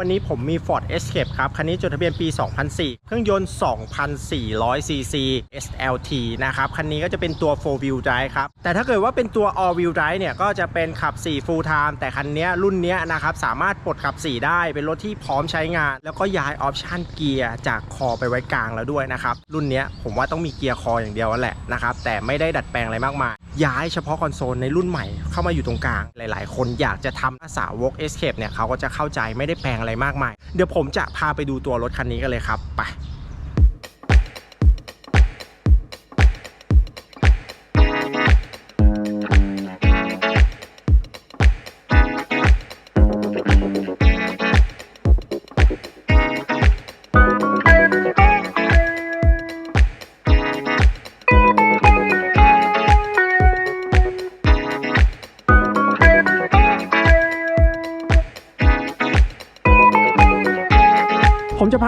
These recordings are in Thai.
วันนี้ผมมี Ford Escape ครับ คันนี้จดทะเบียนปี 2004 เครื่องยนต์ 2,400 cc SLT นะครับ คันนี้ก็จะเป็นตัว 4 wheel drive ครับ แต่ถ้าเกิดว่าเป็นตัว all wheel drive เนี่ย ก็จะเป็นขับ 4 full time แต่คันนี้รุ่นนี้นะครับ สามารถปลดขับ 4 ได้ เป็นรถที่พร้อมใช้งาน แล้วก็ย้ายออปชันเกียร์จากคอไปไว้กลางแล้วด้วยนะครับ รุ่นนี้ผมว่าต้องมีเกียร์คออย่างเดียวแหละนะครับ แต่ไม่ได้ดัดแปลงอะไรมากมายย้ายเฉพาะคอนโซลในรุ่นใหม่เข้ามาอยู่ตรงกลาง หลาย ๆ คนอยากจะทำสาวก Escape เนี่ยเขาก็จะเข้าใจไม่ได้แปลงอะไรมากมาย เดี๋ยวผมจะพาไปดูตัวรถคันนี้กันเลยครับไป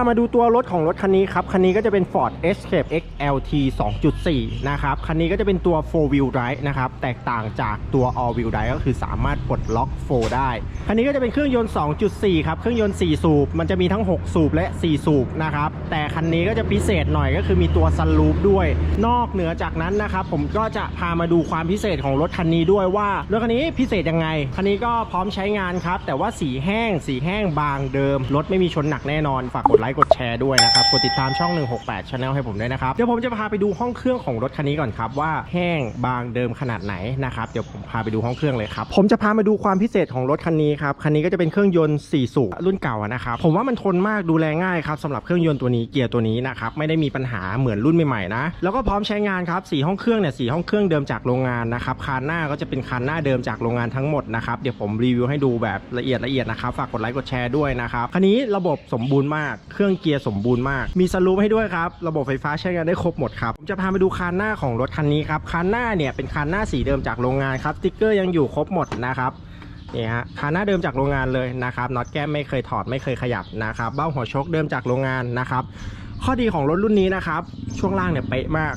มามาดูตัวรถของรถคันนี้ครับ คันนี้ก็จะเป็น Ford Escape XLT 2.4 นะครับ คันนี้ก็จะเป็นตัว 4 wheel drive นะครับ แตกต่างจากตัว all wheel drive ก็คือสามารถปลดล็อก 4 ได้ คันนี้ก็จะเป็นเครื่องยนต์ 2.4 ครับ เครื่องยนต์ 4 สูบ มันจะมีทั้ง 6 สูบและ 4 สูบนะครับ แต่คันนี้ก็จะพิเศษหน่อยก็คือมีตัวซันรูฟด้วย นอกเหนือจากนั้นนะครับผมก็จะพามาดูความพิเศษของรถคันนี้ด้วยว่ารถคันนี้พิเศษยังไง คันนี้ก็พร้อมใช้งานครับ แต่ว่าสีแห้ง สีแห้งบางเดิม รถไม่มีชนหนักแน่นอน ฝากกดไลค์กดแชร์ด้วยนะครับ กดติดตามช่อง 168 Channel ให้ผมด้วยนะครับ เดี๋ยวผมจะพาไปดูห้องเครื่องของรถคันนี้ก่อนครับว่าแห้งบางเดิมขนาดไหนนะครับ เดี๋ยวผมพาไปดูห้องเครื่องเลยครับ ผมจะพามาดูความพิเศษของรถคันนี้ครับ คันนี้ก็จะเป็นเครื่องยนต์ 4 สูบรุ่นเก่านะครับ ผมว่ามันทนมากดูแลง่ายครับสำหรับเครื่องยนต์ตัวนี้เกียร์ตัวนี้นะครับไม่ได้มีปัญหาเหมือนรุ่นใหม่ๆนะ แล้วก็พร้อมใช้งานครับสีห้องเครื่องเนี่ยสีห้องเครื่องเดิมจากโรงงานนะครับคานหน้าก็จะเป็นคานหน้าเดิมจากโรงงานทั้งหมดนะครับเดี๋ยวผมรีวิวให้ดูแบบละเอียดละเอียดนะครับฝากกดไลค์กดแชร์ด้วยนะครับคันนี้ระบบสมบูรณ์มากเครื่รื่องเกียร์สมบูรณ์มาก มีสลูปให้ด้วยครับ ระบบไฟฟ้าใช้งานได้ครบหมดครับ ผมจะพาไปดูคันหน้าของรถคันนี้ครับ คันหน้าเนี่ยเป็นคันหน้าสีเดิมจากโรงงานครับสติ๊กเกอร์ยังอยู่ครบหมดนะครับนี่ฮะคานหน้าเดิมจากโรงงานเลยนะครับน็อตแก้มไม่เคยถอดไม่เคยขยับนะครับเบ้าหัวชกเดิมจากโรงงานนะครับ ข้อดีของรถรุ่นนี้นะครับ ช่วงล่างเนี่ยเป๊ะมาก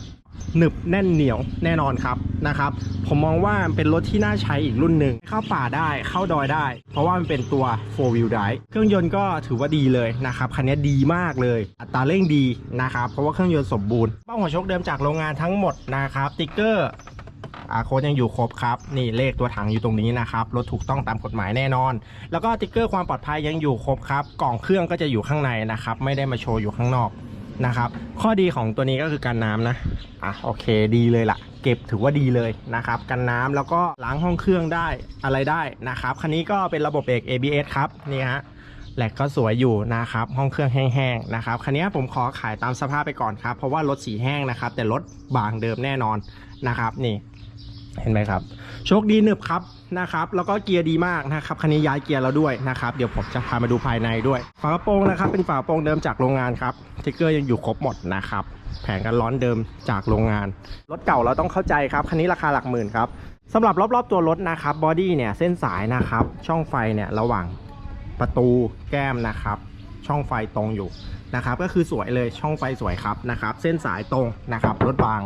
หนึบแน่นเหนียวแน่นอนครับนะครับ ผมมองว่าเป็นรถที่น่าใช้อีกรุ่นหนึ่งเข้าป่าได้เข้าดอยได้ เพราะว่ามันเป็นตัว 4 wheel drive เครื่องยนต์ก็ถือว่าดีเลยนะครับคันนี้ดีมากเลย อัตราเร่งดีนะครับเพราะว่าเครื่องยนต์สมบูรณ์เบ้าหัวชกเดิมจากโรงงานทั้งหมดนะครับติ๊กเกอร์อาโค้ดยังอยู่ครบครับ นี่เลขตัวถังอยู่ตรงนี้นะครับ รถถูกต้องตามกฎหมายแน่นอน แล้วก็ติ๊กเกอร์ความปลอดภัยยังอยู่ครบครับ กล่องเครื่องก็จะอยู่ข้างในนะครับ ไม่ได้มาโชว์อยู่ข้างนอก นะครับ ข้อดีของตัวนี้ก็คือกันน้ำนะอะโอเคดีเลยล่ะ เก็บถือว่าดีเลยนะครับ กันน้ำแล้วก็ล้างห้องเครื่องได้อะไรได้นะครับ คันนี้ก็เป็นระบบเบรก ABS ครับนี่ฮะแหลกก็สวยอยู่นะครับห้องเครื่องแห้งๆนะครับคันนี้ผมขอขายตามสภาพไปก่อนครับ เพราะว่ารถสีแห้งนะครับ แต่รถบางเดิมแน่นอนนะครับ นี่เห็นไหมครับ โชคดีหนึบครับนะครับแล้วก็เกียร์ดีมากนะครับคันนี้ย้ายเกียร์แล้วด้วยนะครับเดี๋ยวผมจะพามาดูภายในด้วยฝากระโปรงนะครับเป็นฝากระโปรงเดิมจากโรงงานครับสติ๊กเกอร์ยังอยู่ครบหมดนะครับแผงกันร้อนเดิมจากโรงงาน รถเก่าเราต้องเข้าใจครับคันนี้ราคาหลักหมื่นครับสำหรับรอบๆตัวรถนะครับบอดี้เนี่ยเส้นสายนะครับช่องไฟเนี่ยระหว่างประตูแก้มนะครับช่องไฟตรงอยู่นะครับก็คือสวยเลยช่องไฟสวยครับนะครับเส้นสายตรงนะครับรถบาง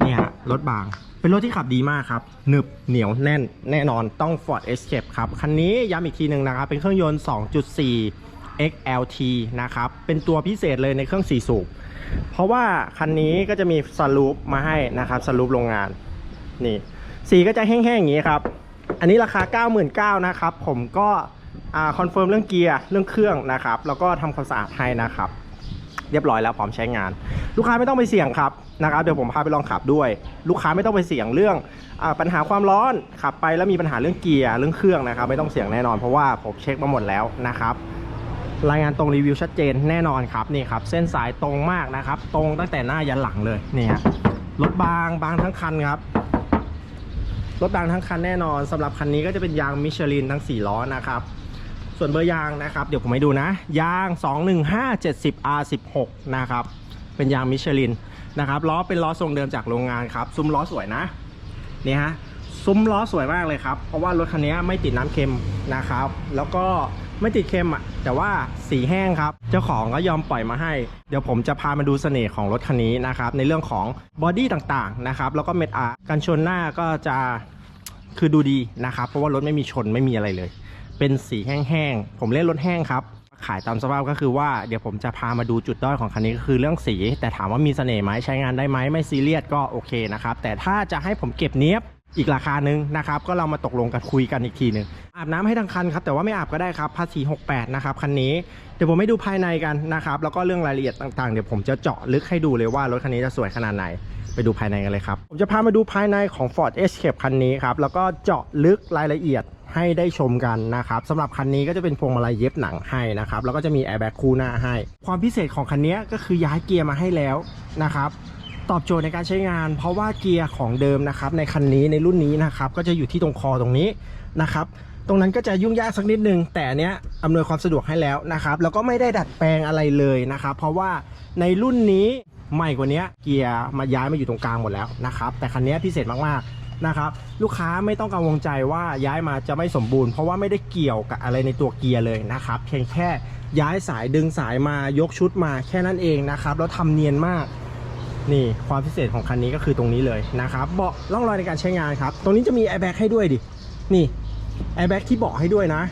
เนี่ยฮะรถบาง เป็นรถที่ขับดีมากครับหนึบเหนียวแน่นแน่นอนต้อง Ford Escape ครับ คันนี้ย้ำอีกทีหนึ่งนะครับ เป็นเครื่องยนต์ 2.4 XLT นะครับ เป็นตัวพิเศษเลยในเครื่อง 4 สูบ เพราะว่าคันนี้ก็จะมีสลูปมาให้นะครับสลูปโรงงาน นี่ สีก็จะแห้งๆ อย่างนี้ครับ อันนี้ราคา 99,000นะครับ ผมก็คอนเฟิร์มเรื่องเกียร์เรื่องเครื่องนะครับ แล้วก็ทำความสะอาดให้นะครับ เรียบร้อยแล้วพร้อมใช้งาน ลูกค้าไม่ต้องไปเสี่ยงครับนะครับเดี๋ยวผมพาไปลองขับด้วย ลูกค้าไม่ต้องไปเสี่ยงเรื่องอปัญหาความร้อนขับไปแล้วมีปัญหาเรื่องเกียร์เรื่องเครื่องนะครับ ไม่ต้องเสี่ยงแน่นอนเพราะว่าผมเช็คมาหมดแล้วนะครับรายงานตรงรีวิวชัดเจนแน่นอนครับนี่ครับ เส้นสายตรงมากนะครับ ตรงตั้งแต่หน้ายันหลังเลยนี่ฮะรถบางบางทั้งคันครับรถบางทั้งคันแน่นอนสำหรับคันนี้ก็จะเป็นยางมิชลินทั้ง 4 ล้อนะครับ ส่วนเบอร์ยางนะครับ เดี๋ยวผมให้ดูนะ ยาง 21570 R16 นะครับ เป็นยางมิชลินนะครับล้อเป็นล้อทรงเดิมจากโรงงานครับ ซุ้มล้อสวยนะนี่ฮะซุ้มล้อสวยมากเลยครับ เพราะว่ารถคันนี้ไม่ติดน้ำเค็มนะครับ แล้วก็ไม่ติดเค็มอะ แต่ว่าสีแห้งครับ เจ้าของก็ยอมปล่อยมาให้ เดี๋ยวผมจะพามาดูเสน่ห์ของรถคันนี้นะครับ ในเรื่องของบอดี้ต่างๆนะครับ แล้วก็เม็ดอาร์กันชนหน้าก็จะคือดูดีนะครับ เพราะว่ารถไม่มีชนไม่มีอะไรเลยเเป็นสีแห้งๆ ผมเล่นรถแห้งครับ ขายตามสภาพก็คือว่าเดี๋ยวผมจะพามาดูจุดด้อยของคันนี้ก็คือเรื่องสี แต่ถามว่ามีเสน่ห์ไหมใช้งานได้ไหมไม่ซีเรียสก็โอเคนะครับ แต่ถ้าจะให้ผมเก็บเนี้ยบอีกราคาหนึ่งนะครับ ก็เรามาตกลงกันคุยกันอีกทีหนึ่งอาบน้ำให้ทั้งคันครับ แต่ว่าไม่อาบก็ได้ครับภาษี 68 นะครับ คันนี้ เดี๋ยวผมให้ดูภายในกันนะครับ แล้วก็เรื่องรายละเอียดต่างๆ เดี๋ยวผมจะเจาะลึกให้ดูเลยว่ารถคันนี้จะสวยขนาดไหนไปดูภายในกันเลยครับ ผมจะพามาดูภายในของ Ford Escape คันนี้ครับ แล้วก็เจาะลึกรายละเอียด ให้ได้ชมกันนะครับสำหรับคันนี้ก็จะเป็นพวงมาลัยเย็บหนังให้นะครับแล้วก็จะมีแอร์แบ็กคู่หน้าให้ ความพิเศษของคันนี้ก็คือย้ายเกียร์มาให้แล้วนะครับตอบโจทย์ในการใช้งาน เพราะว่าเกียร์ของเดิมนะครับในคันนี้ในรุ่นนี้นะครับก็จะอยู่ที่ตรงคอตรงนี้นะครับตรงนั้นก็จะยุ่งยากสักนิดนึง แต่เนี้ยอำนวยความสะดวกให้แล้วนะครับแล้วก็ไม่ได้ดัดแปลงอะไรเลยนะครับเพราะว่าในรุ่นนี้ใหม่กว่านี้เกียร์มาย้ายมาอยู่ตรงกลางหมดแล้วนะครับแต่คันนี้พิเศษมากๆ นะครับลูกค้าไม่ต้องกังวลใจว่าย้ายมาจะไม่สมบูรณ์เพราะว่าไม่ได้เกี่ยวกับอะไรในตัวเกียร์เลยนะครับเพียงแค่ย้ายสายดึงสายมายกชุดมาแค่นั้นเองนะครับแล้วทำเนียนมากนี่ความพิเศษของคันนี้ก็คือตรงนี้เลยนะครับเบาะร่องรอยในการใช้งานครับตรงนี้จะมีแอร์แบ็กให้ด้วยดินี่แอร์แบ็กที่เบาะให้ด้วยนะ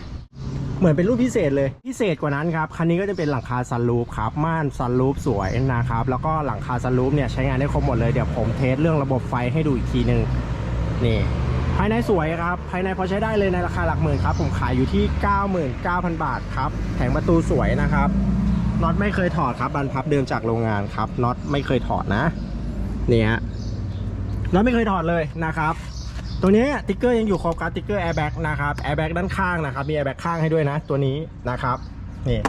เหมือนเป็นรุ่นพิเศษเลยพิเศษกว่านั้นครับคันนี้ก็จะเป็นหลังคาซันรูฟครับม่านซันรูฟสวยนะครับแล้วก็หลังคาซันรูฟเนี่ยใช้งานได้ครบหมดเลยเดี๋ยวผมเทสเรื่องระบบไฟให้ดูอีกทีหนึ่ง นี่ภายในสวยครับ ภายในพอใช้ได้เลยในราคาหลักหมื่นครับ ผมขายอยู่ที่ 99,000 บาทครับแผงประตูสวยนะครับน็อตไม่เคยถอดครับบันพับเดิมจากโรงงานครับน็อตไม่เคยถอดนะนี่ฮะน็อตไม่เคยถอดเลยนะครับ ตัวนี้ติ๊กเกอร์ยังอยู่ครบครับติ๊กเกอร์แอร์แบ็กนะครับแอร์แบ็กด้านข้างนะครับมีแอร์แบ็กข้างให้ด้วยนะ ตัวนี้นะครับนี่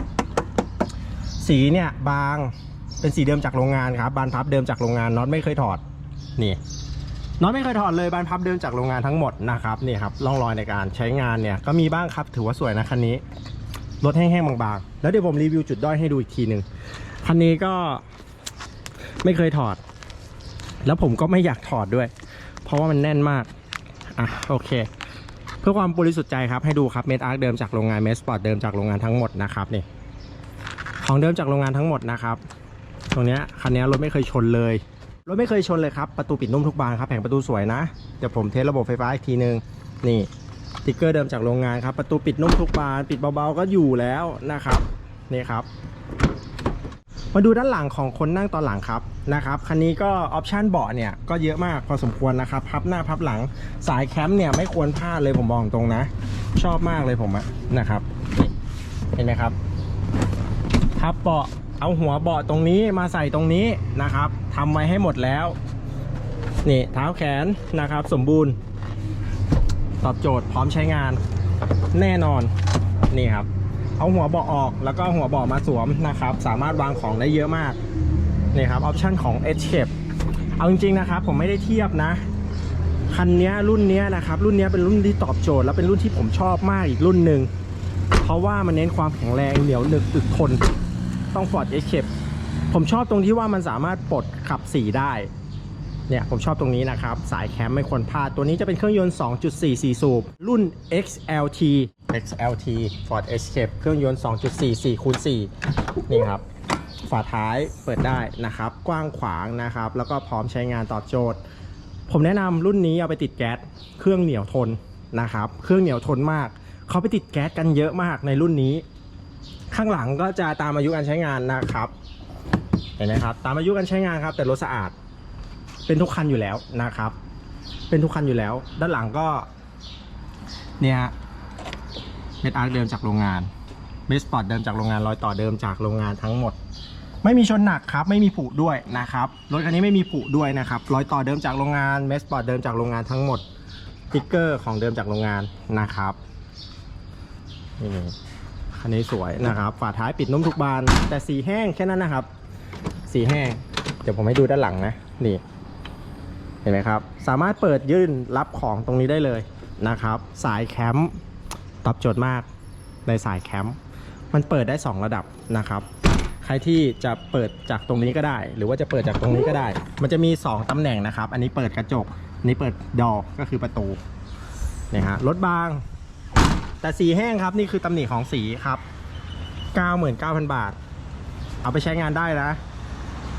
สีเนี่ยบางเป็นสีเดิมจากโรงงานครับบานพับเดิมจากโรงงานน็อตไม่เคยถอดนี่ น็อตไม่เคยถอดเลยบานพับเดิมจากโรงงานทั้งหมดนะครับนี่ครับร่องรอยในการใช้งานเนี่ยก็มีบ้างครับถือว่าสวยนะคันนี้รถแห้งๆบางๆ แล้วเดี๋ยวผมรีวิวจุดด้อยให้ดูอีกทีหนึ่งคันนี้ก็ไม่เคยถอด แล้วผมก็ไม่อยากถอดด้วย เพราะว่ามันแน่นมากอะโอเค เพื่อความบริสุทธิ์ใจครับให้ดูครับเมดอาร์เดิมจากโรงงานเมสปอร์ตเดิมจากโรงงานทั้งหมดนะครับนี่ของเดิมจากโรงงานทั้งหมดนะครับ ตรงเนี้ยคันนี้รถไม่เคยชนเลย รถไม่เคยชนเลยครับ ประตูปิดนุ่มทุกบานครับแผงประตูสวยนะ เดี๋ยวผมเทสระบบไฟฟ้าอีกทีนึง นี่ติ๊กเกอร์เดิมจากโรงงานครับ ประตูปิดนุ่มทุกบาน ปิดเบาๆก็อยู่แล้วนะครับ นี่ครับ มาดูด้านหลังของคนนั่งตอนหลังครับนะครับ คันนี้ก็ออปชันเบาะเนี่ยก็เยอะมากพอสมควรนะครับ พับหน้าพับหลัง สายแคมป์เนี่ยไม่ควรพลาดเลยผมบอกตรงนะ ชอบมากเลยผมอะนะครับ เห็นไหมครับ พับเบาะ เอาหัวเบาะตรงนี้มาใส่ตรงนี้นะครับทำไว้ให้หมดแล้ว นี่เท้าแขนนะครับสมบูรณ์ ตอบโจทย์พร้อมใช้งานแน่นอนนี่ครับ เอาหัวเบาะออกแล้วก็หัวเบาะมาสวมนะครับ สามารถวางของได้เยอะมากนี่ครับออปชันของ Edge Shape เอาจริงๆนะครับ ผมไม่ได้เทียบนะคันนี้รุ่นนี้นะครับ รุ่นนี้เป็นรุ่นที่ตอบโจทย์และเป็นรุ่นที่ผมชอบมากอีกรุ่นหนึ่งเพราะว่ามันเน้นความแข็งแรงเหนียวหนึบอึดทน ต้อง Ford Edge Shape ผมชอบตรงที่ว่ามันสามารถปลดขับสีได้ เนี่ยผมชอบตรงนี้นะครับ สายแคมไม่ควรพลาด ตัวนี้จะเป็นเครื่องยนต์ 2.4 4 สูบ รุ่น XLT XLT Ford Escape เครื่องยนต์ 2.4 4คูณ4นี่ครับ ฝาท้ายเปิดได้นะครับ กว้างขวางนะครับ แล้วก็พร้อมใช้งานตอบโจทย์ ผมแนะนำรุ่นนี้เอาไปติดแก๊ส เครื่องเหนียวทนนะครับ เครื่องเหนียวทนมาก เขาไปติดแก๊สกันเยอะมากในรุ่นนี้ ข้างหลังก็จะตามอายุการใช้งานนะครับ เห็นไหมครับ ตามอายุการใช้งานครับ แต่รถสะอาด เป็นทุกคันอยู่แล้วนะครับ เป็นทุกคันอยู่แล้ว ด้านหลังก็ เนี่ยฮะเม็ดอาร์เดิมจากโรงงานเบสปอร์ตเดิมจากโรงงานรอยต่อเดิมจากโรงงานทั้งหมด ไม่มีชนหนักครับ ไม่มีผุด้วยนะครับ รถคันนี้ไม่มีผุด้วยนะครับ รอยต่อเดิมจากโรงงานเมสปอร์ตเดิมจากโรงงานทั้งหมดติ๊กเกอร์ของเดิมจากโรงงานนะครับนี่ คันนี้สวยนะครับ ฝาท้ายปิดนุ่มทุกบาน แต่สีแห้งแค่นั้นนะครับ สีแห้ง เดี๋ยวผมให้ดูด้านหลังนะ นี่ เห็นไหมครับ สามารถเปิดยื่นรับของตรงนี้ได้เลยนะครับ สายแคมป์ตอบโจทย์มากในสายแคมป์ มันเปิดได้ 2 ระดับนะครับ ใครที่จะเปิดจากตรงนี้ก็ได้ หรือว่าจะเปิดจากตรงนี้ก็ได้ มันจะมี 2ตำแหน่งนะครับ อันนี้เปิดกระจก อันนี้เปิดดอกก็คือประตูเนี่ยฮะรถบาง แต่สีแห้งครับนี่คือตำหนิของสีครับ 99,000 บาท เอาไปใช้งานได้นะ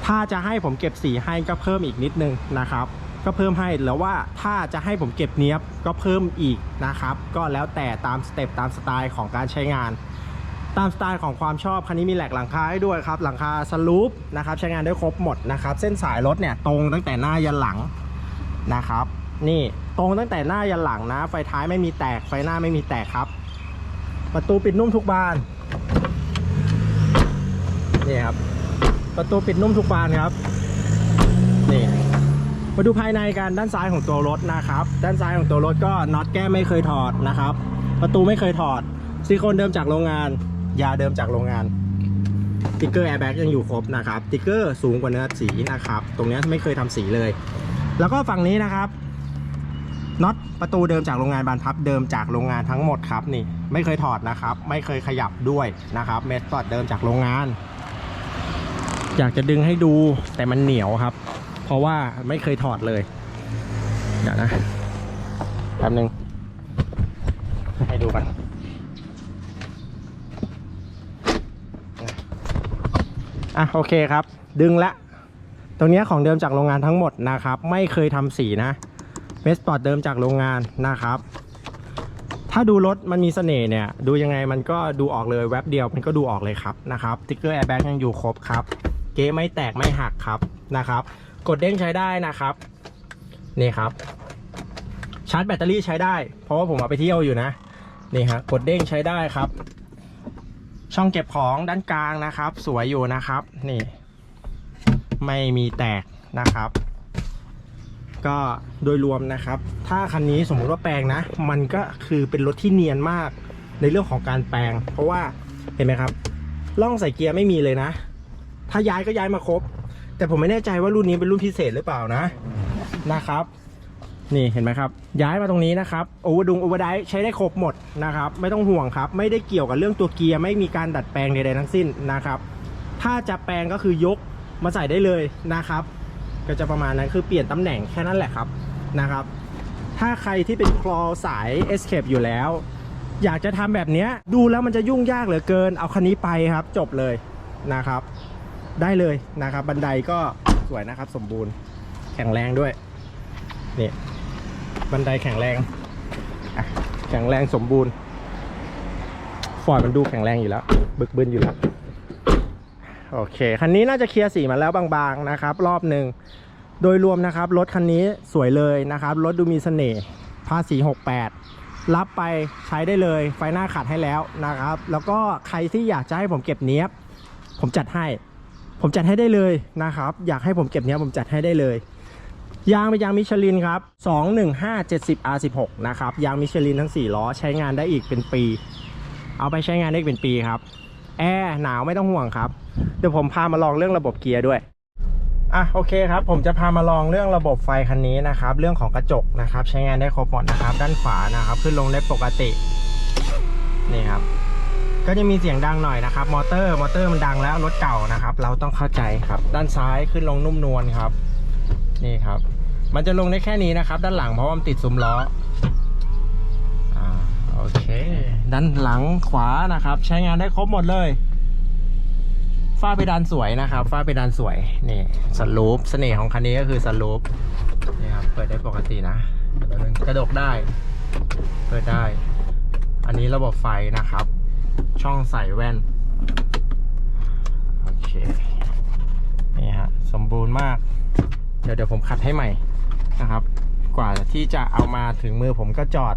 ถ้าจะให้ผมเก็บสีให้ก็เพิ่มอีกนิดนึงนะครับ ก็เพิ่มให้แล้วว่าถ้าจะให้ผมเก็บเนี้ยบก็เพิ่มอีกนะครับ ก็แล้วแต่ตามสเต็ปตามสไตล์ของการใช้งาน ตามสไตล์ของความชอบคันนี้มีแหลกหลังคาให้ด้วยครับ หลังคาสลูปนะครับใช้งานได้ครบหมดนะครับ เส้นสายรถเนี่ยตรงตั้งแต่หน้ายันหลังนะครับ นี่ตรงตั้งแต่หน้ายันหลังนะ ไฟท้ายไม่มีแตกไฟหน้าไม่มีแตกครับ ประตูปิดนุ่มทุกบานนี่ครับ ประตูปิดนุ่มทุกบานครับนี่มาดูภายในกันด้านซ้ายของตัวรถนะครับ ด้านซ้ายของตัวรถก็น็อตแก้ไม่เคยถอดนะครับ ประตูไม่เคยถอดซิลิโคนเดิมจากโรงงาน ยาเดิมจากโรงงานติ๊กเกอร์แอร์แบ็กยังอยู่ครบนะครับติ๊กเกอร์สูงกว่าเนื้อสีนะครับ ตรงนี้ไม่เคยทำสีเลย แล้วก็ฝั่งนี้นะครับ น็อตประตูเดิมจากโรงงานบานพับเดิมจากโรงงานทั้งหมดครับนี่ไม่เคยถอดนะครับ ไม่เคยขยับด้วยนะครับเมทอดเดิมจากโรงงาน อยากจะดึงให้ดูแต่มันเหนียวครับ เพราะว่าไม่เคยถอดเลยเดี๋ยวนะแป๊บนึงให้ดูกันอะโอเคครับ ดึงละ ตรงนี้ของเดิมจากโรงงานทั้งหมดนะครับ ไม่เคยทำสีนะ เมสปอร์ตเดิมจากโรงงานนะครับ ถ้าดูรถมันมีเสน่ห์เนี่ย ดูยังไงมันก็ดูออกเลยแว็บเดียวมันก็ดูออกเลยครับนะครับติ๊กเกอร์แอร์แบ็กยังอยู่ครบครับ เก๊ไม่แตกไม่หักครับนะครับ กดเด้งใช้ได้นะครับนี่ครับ ชาร์จแบตเตอรี่ใช้ได้ เพราะว่าผมเอาไปเที่ยวอยู่นะนี่ฮะกดเด้งใช้ได้ครับ ช่องเก็บของด้านกลางนะครับ สวยอยู่นะครับ นี่ ไม่มีแตกนะครับ ก็โดยรวมนะครับ ถ้าคันนี้สมมุติว่าแปลงนะ มันก็คือเป็นรถที่เนียนมากในเรื่องของการแปลง เพราะว่าเห็นไหมครับล่องใส่เกียร์ไม่มีเลยนะ ถ้าย้ายก็ย้ายมาครบ แต่ผมไม่แน่ใจว่ารุ่นนี้เป็นรุ่นพิเศษหรือเปล่านะนะครับ นี่เห็นไหมครับ ย้ายมาตรงนี้นะครับโอเวอร์ดุงโอเวอร์ไดใช้ได้ครบหมดนะครับ ไม่ต้องห่วงครับ ไม่ได้เกี่ยวกับเรื่องตัวเกียร์ไม่มีการดัดแปลงใดๆทั้งสิ้นนะครับ ถ้าจะแปลงก็คือยกมาใส่ได้เลยนะครับ ก็จะประมาณนั้นคือเปลี่ยนตำแหน่งแค่นั้นแหละครับนะครับ ถ้าใครที่เป็นคลอสาย Escape อยู่แล้ว อยากจะทำแบบนี้ดูแล้วมันจะยุ่งยากเหลือเกิน เอาคันนี้ไปครับ จบเลยนะครับ ได้เลยนะครับ บันไดก็สวยนะครับ สมบูรณ์แข็งแรงด้วยนี่บันไดแข็งแรงแข็งแรงสมบูรณ์ฟอร์ดมันดูแข็งแรงอยู่แล้ว บึกบึนอยู่แล้ว โอเค คันนี้น่าจะเคลียร์สีมาแล้วบางๆนะครับ รอบหนึ่งโดยรวมนะครับ รถคันนี้สวยเลยนะครับรถดูมีเสน่ห์ภาษี68 รับไปใช้ได้เลยไฟหน้าขัดให้แล้วนะครับ แล้วก็ใครที่อยากจะให้ผมเก็บเนี้ยผมจัดให้ ผมจัดให้ได้เลยนะครับ อยากให้ผมเก็บเนี้ยผมจัดให้ได้เลยยางเป็นยางมิชลินครับ 215 70 R16 นะครับ ยางมิชลินทั้ง 4 ล้อ ใช้งานได้อีกเป็นปี เอาไปใช้งานได้อีกเป็นปีครับ แอร์หนาวไม่ต้องห่วงครับ เดี๋ยวผมพามาลองเรื่องระบบเกียร์ด้วยอะโอเคครับผมจะพามาลองเรื่องระบบไฟคันนี้นะครับ เรื่องของกระจกนะครับ ใช้งานได้ครบหมดนะครับ ด้านขวานะครับ ขึ้นลงได้ปกตินี่ครับ ก็จะมีเสียงดังหน่อยนะครับ มอเตอร์มอเตอร์มันดังแล้วรถเก่านะครับ เราต้องเข้าใจครับ ด้านซ้ายขึ้นลงนุ่มนวลครับ นี่ครับ มันจะลงได้แค่นี้นะครับ ด้านหลังเพราะว่ามันติดซุ้มล้อ โอเค ด้านหลังขวานะครับ ใช้งานได้ครบหมดเลยฝ้าเพดานสวยนะครับฝ้าเพดานสวยนี่สลูปเสน่ห์ของคันนี้ก็คือสลูปนี่ครับเปิดได้ปกตินะกระดกได้ เปิดได้ อันนี้ระบบไฟนะครับ ช่องใส่แว่นโอเคนี่ฮะสมบูรณ์มาก เดี๋ยวเดี๋ยวผมขัดให้ใหม่นะครับ กว่าที่จะเอามาถึงมือผมก็จอด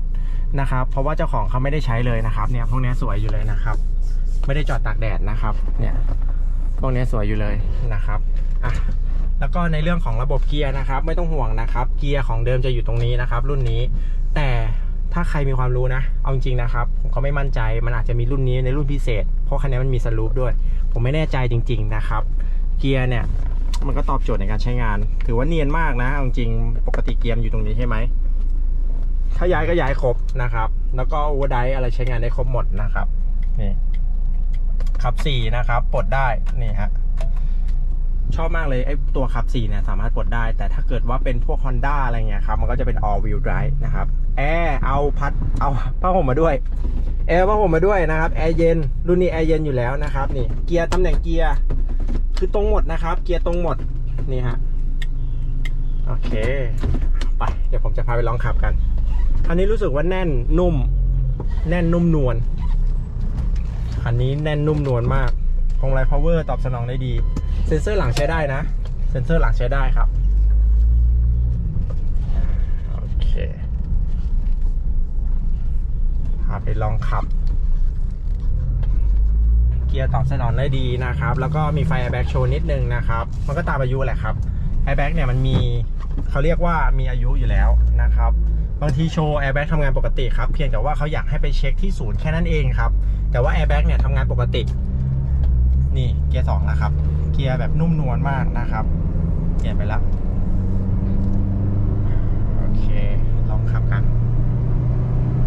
นะครับ เพราะว่าเจ้าของเขาไม่ได้ใช้เลยนะครับเนี่ยพวกนี้สวยอยู่เลยนะครับ ไม่ได้จอดตากแดดนะครับเนี่ยพวกนี้สวยอยู่เลยนะครับอะแล้วก็ในเรื่องของระบบเกียร์นะครับ ไม่ต้องห่วงนะครับ เกียร์ของเดิมจะอยู่ตรงนี้นะครับ รุ่นนี้ แต่ถ้าใครมีความรู้นะ เอาจริงนะครับ ผมก็ไม่มั่นใจ มันอาจจะมีรุ่นนี้ในรุ่นพิเศษ เพราะคันนี้มันมีสลูปด้วย ผมไม่แน่ใจจริง ๆนะครับ เกียร์เนี่ย มันก็ตอบโจทย์ในการใช้งาน ถือว่าเนียนมากนะ เอาจริง ปกติเกียร์อยู่ตรงนี้ใช่ไหม ถ้าย้ายก็ย้ายครบนะครับ แล้วก็โอเวอร์ไดอะไรใช้งานได้ครบหมดนะครับนี่ขับสี่นะครับปลดได้นี่ฮะชอบมากเลยไอ้ตัวขับสี่เนี่ยสามารถปลดได้ แต่ถ้าเกิดว่าเป็นพวก Honda อะไรเงี้ยครับ มันก็จะเป็น all wheel drive นะครับแอร์เอาพัดเอาผ้าห่มมาด้วยแอร์ผ้าห่มมาด้วยนะครับแอร์เย็นรุ่นนี้แอร์เย็นอยู่แล้วนะครับนี่เกียร์ตำแหน่งเกียร์คือตรงหมดนะครับ เกียร์ตรงหมดนี่ฮะโอเค ไป เดี๋ยวผมจะพาไปลองขับกัน คันนี้รู้สึกว่าแน่นนุ่ม แน่นนุ่มนวลคันนี้แน่นนุ่มนวลมากพวงมาลัย power ตอบสนองได้ดี เซ็นเซอร์หลังใช้ได้นะ เซ็นเซอร์หลังใช้ได้ครับ โอเคพาไปลองขับ เกียร์ตอบสนองได้ดีนะครับ แล้วก็มีไฟแอร์แบ็กโชว์นิดนึงนะครับ มันก็ตามอายุแหละครับแอร์แบ็กเนี่ยมันมีเขาเรียกว่ามีอายุอยู่แล้วนะครับ บางทีโชว์แอร์แบ็กทำงานปกติครับเพียงแต่ว่าเขาอยากให้ไปเช็คที่ศูนย์แค่นั้นเองครับ แต่ว่าแอร์แบ็กเนี่ยทำงานปกติ นี่เกียร์สองนะครับ เกียร์แบบนุ่มนวลมากนะครับเปลี่ยนไปแล้วโอเคลองขับกัน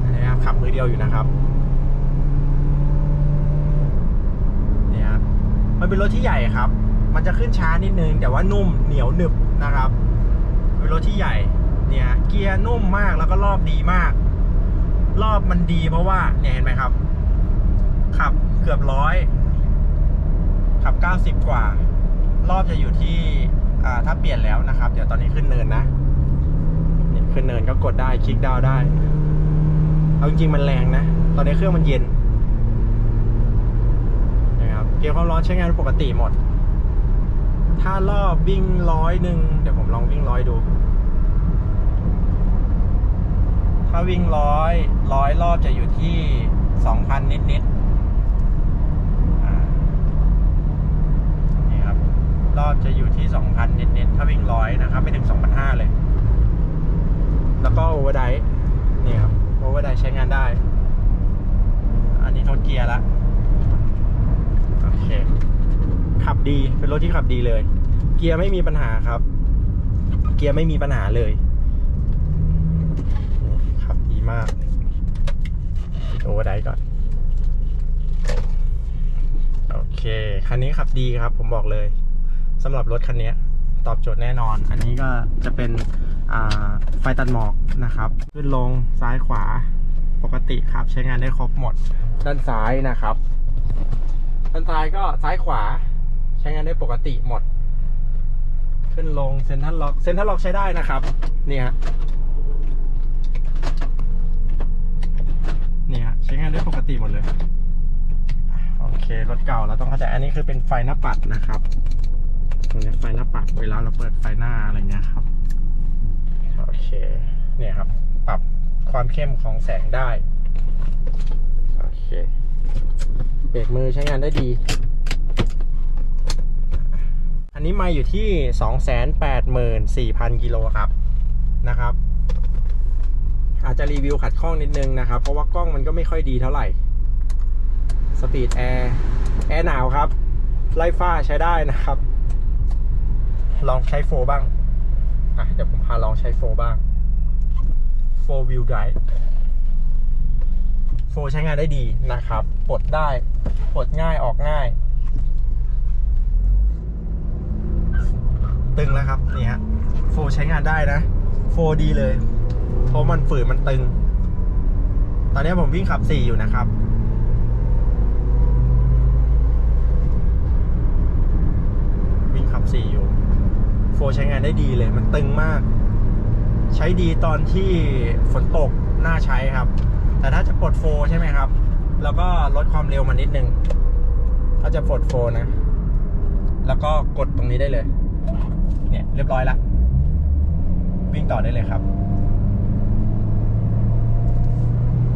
นนี้ครับขับมือเดียวอยู่นะครับเนี่ยครับมันเป็นรถที่ใหญ่ครับ มันจะขึ้นช้านิดนึงแต่ว่านุ่มเหนียวหนึบนะครับเป็นรถที่ใหญ่ เนี่ย เกียร์นุ่มมากแล้วก็รอบดีมาก รอบมันดีเพราะว่า เนี่ยเห็นไหมครับ ขับเกือบร้อยขับ 90 กว่า รอบจะอยู่ที่ถ้าเปลี่ยนแล้วนะครับ เดี๋ยวตอนนี้ขึ้นเนินนะเนี่ยขึ้นเนินก็กดได้คลิกดาวได้ เอาจริงๆมันแรงนะ ตอนนี้เครื่องมันเย็นนะครับเกียร์ความร้อนใช้งานปกติหมด ถ้ารอบวิ่งร้อยหนึ่งเดี๋ยวผมลองวิ่งร้อยดู ถ้าวิ่งร้อยร้อยรอบจะอยู่ที่สองพันนิดนิดนี่ครับ รอบจะอยู่ที่สองพันนิดนิดถ้าวิ่งร้อยนะครับ ไม่ถึงสองพันห้าเลย แล้วก็โอเวอร์ไดนี่ครับ โอเวอร์ไดใช้งานได้ อันนี้ทดเกียร์ละโอเค ขับดีเป็นรถที่ขับดีเลย เกียร์ไม่มีปัญหาครับ เกียร์ไม่มีปัญหาเลย มากปิดโอเวอร์ไดก่อน โอเค คันนี้ขับดีครับ ผมบอกเลยสำหรับรถคันนี้ตอบโจทย์แน่นอน อันนี้ก็จะเป็นไฟตัดหมอกนะครับ ขึ้นลงซ้ายขวาปกติครับ ใช้งานได้ครบหมด ด้านซ้ายนะครับ ด้านซ้ายก็ซ้ายขวา ใช้งานได้ปกติหมด ขึ้นลงเซนทัลล็อกเซนทัลล็อกใช้ได้นะครับ นี่ฮะนี่ฮะใช้งานได้ปกติหมดเลย โอเค รถเก่าเราต้องเข้าใจอันนี้คือเป็นไฟหน้าปัดนะครับตรงนี้ไฟหน้าปัดเวลาเราเปิดไฟหน้าอะไรเงี้ยครับ โอเค เนี่ยครับ ปรับความเข้มของแสงได้ โอเค เบรกมือใช้งานได้ดี อันนี้มาอยู่ที่ 284,000กิโลครับนะครับ อาจจะรีวิวขัดข้องนิดนึงนะครับ เพราะว่ากล้องมันก็ไม่ค่อยดีเท่าไหร่สปีดแอร์แอร์หนาวครับ ไล่ฟ้าใช้ได้นะครับ ลองใช้โฟบ้างอะเดี๋ยวผมพาลองใช้โฟบ้าง4 wheel drive โฟใช้งานได้ดีนะครับ ปลดได้ ปลดง่ายออกง่าย ตึงแล้วครับ นี่ฮะโฟใช้งานได้นะโฟดีเลย เพราะมันฝืนมันตึง ตอนนี้ผมวิ่งขับ4อยู่นะครับ วิ่งขับ4อยู่ โฟใช้งานได้ดีเลย มันตึงมาก ใช้ดีตอนที่ฝนตกน่าใช้ครับ แต่ถ้าจะปลดโฟใช่ไหมครับ แล้วก็ลดความเร็วมานิดนึง ถ้าจะปลดโฟนะ แล้วก็กดตรงนี้ได้เลย เนี่ยเรียบร้อยละวิ่งต่อได้เลยครับ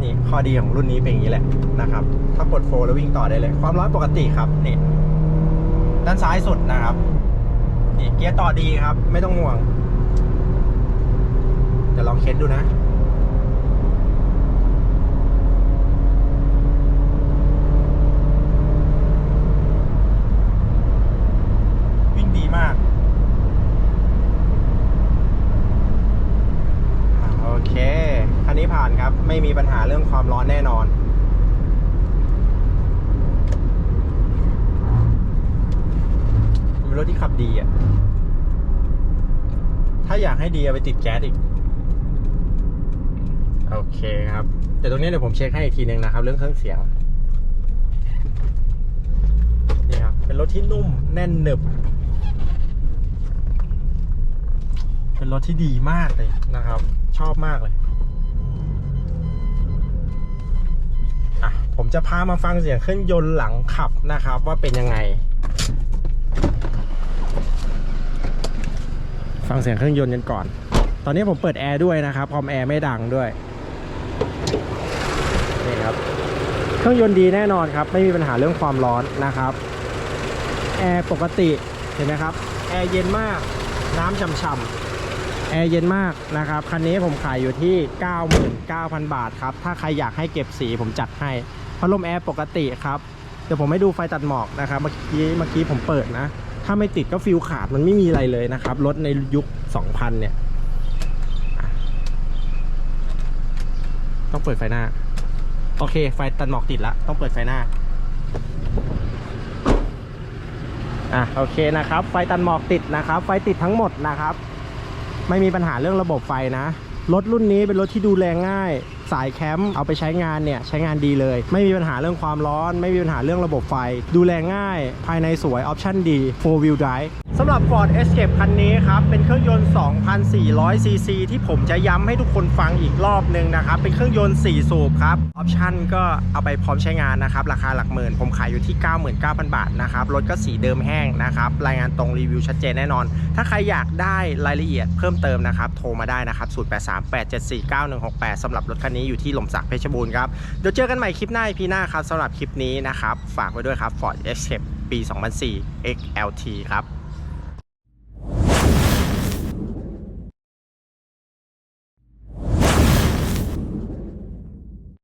นี่ข้อดีของรุ่นนี้เป็นอย่างนี้แหละนะครับ ถ้าปลดโฟแล้ววิ่งต่อได้เลย ความร้อนปกติครับนี่ด้านซ้ายสุดนะครับนี่เกียร์ต่อดีครับ ไม่ต้องห่วงจะลองเค้นดูนะ วิ่งดีมากอ่าโอเค คันนี้ผ่านครับ ไม่มี ปัญหาเรื่องความร้อนแน่นอน เป็นรถที่ขับดีอะ ถ้าอยากให้ดีเอาไปติดแก๊สอีก โอเคครับ แต่ตรงนี้เดี๋ยวผมเช็คให้อีกทีนึงนะครับ เรื่องเครื่องเสียง นี่ครับ เป็นรถที่นุ่มแน่นหนึบเเป็นรถที่ดีมากเลยนะครับ ชอบมากเลย ผมจะพามาฟังเสียงเครื่องยนต์หลังขับนะครับ ว่าเป็นยังไง ฟังเสียงเครื่องยนต์กันก่อน ตอนนี้ผมเปิดแอร์ด้วยนะครับคอมแอร์ไม่ดังด้วยนี่ครับเครื่องยนต์ดีแน่นอนครับ ไม่มีปัญหาเรื่องความร้อนนะครับแอร์ปกติเห็นไหมครับแอร์เย็นมากน้ำช่ำๆแอร์เย็นมากนะครับ คันนี้ผมขายอยู่ที่ 99,000 บาทครับ ถ้าใครอยากให้เก็บสีผมจัดให้ พัดลมแอร์ปกติครับ เดี๋ยวผมให้ดูไฟตัดหมอกนะครับ เมื่อกี้เมื่อกี้ผมเปิดนะ ถ้าไม่ติดก็ฟิวขาดมันไม่มีอะไรเลยนะครับ รถในยุค 2000 เนี่ย ต้องเปิดไฟหน้า โอเค ไฟตัดหมอกติดแล้วต้องเปิดไฟหน้าอะโอเคนะครับ ไฟตัดหมอกติดนะครับ ไฟติดทั้งหมดนะครับ ไม่มีปัญหาเรื่องระบบไฟนะ รถรุ่นนี้เป็นรถที่ดูแลง่าย สายแคมป์เอาไปใช้งานเนี่ยใช้งานดีเลย ไม่มีปัญหาเรื่องความร้อน ไม่มีปัญหาเรื่องระบบไฟ ดูแลง่าย ภายในสวยออปชั่นดี 4 wheel drive สำหรับ Ford Escape คันนี้ครับ เป็นเครื่องยนต์ 2,400 ซีซี ที่ผมจะย้ำให้ทุกคนฟังอีกรอบหนึ่งนะครับ เป็นเครื่องยนต์ 4 สูบครับ ออปชั่นก็เอาไปพร้อมใช้งานนะครับ ราคาหลักหมื่น ผมขายอยู่ที่ 99,000 บาทนะครับ รถก็สีเดิมแห้งนะครับ รายงานตรงรีวิวชัดเจนแน่นอน ถ้าใครอยากได้รายละเอียดเพิ่มเติมนะครับ โทรมาได้นะครับ 0838749168สำหรับรถคันนี้อยู่ที่หล่มสักเพชรบูรณ์ครับ เดี๋ยวเจอกันใหม่คลิปหน้าพีหน้าครับสำหรับคลิปนี้นะครับ ฝากไว้ด้วยครับ Ford Escape ปี 2004 XLT ครับ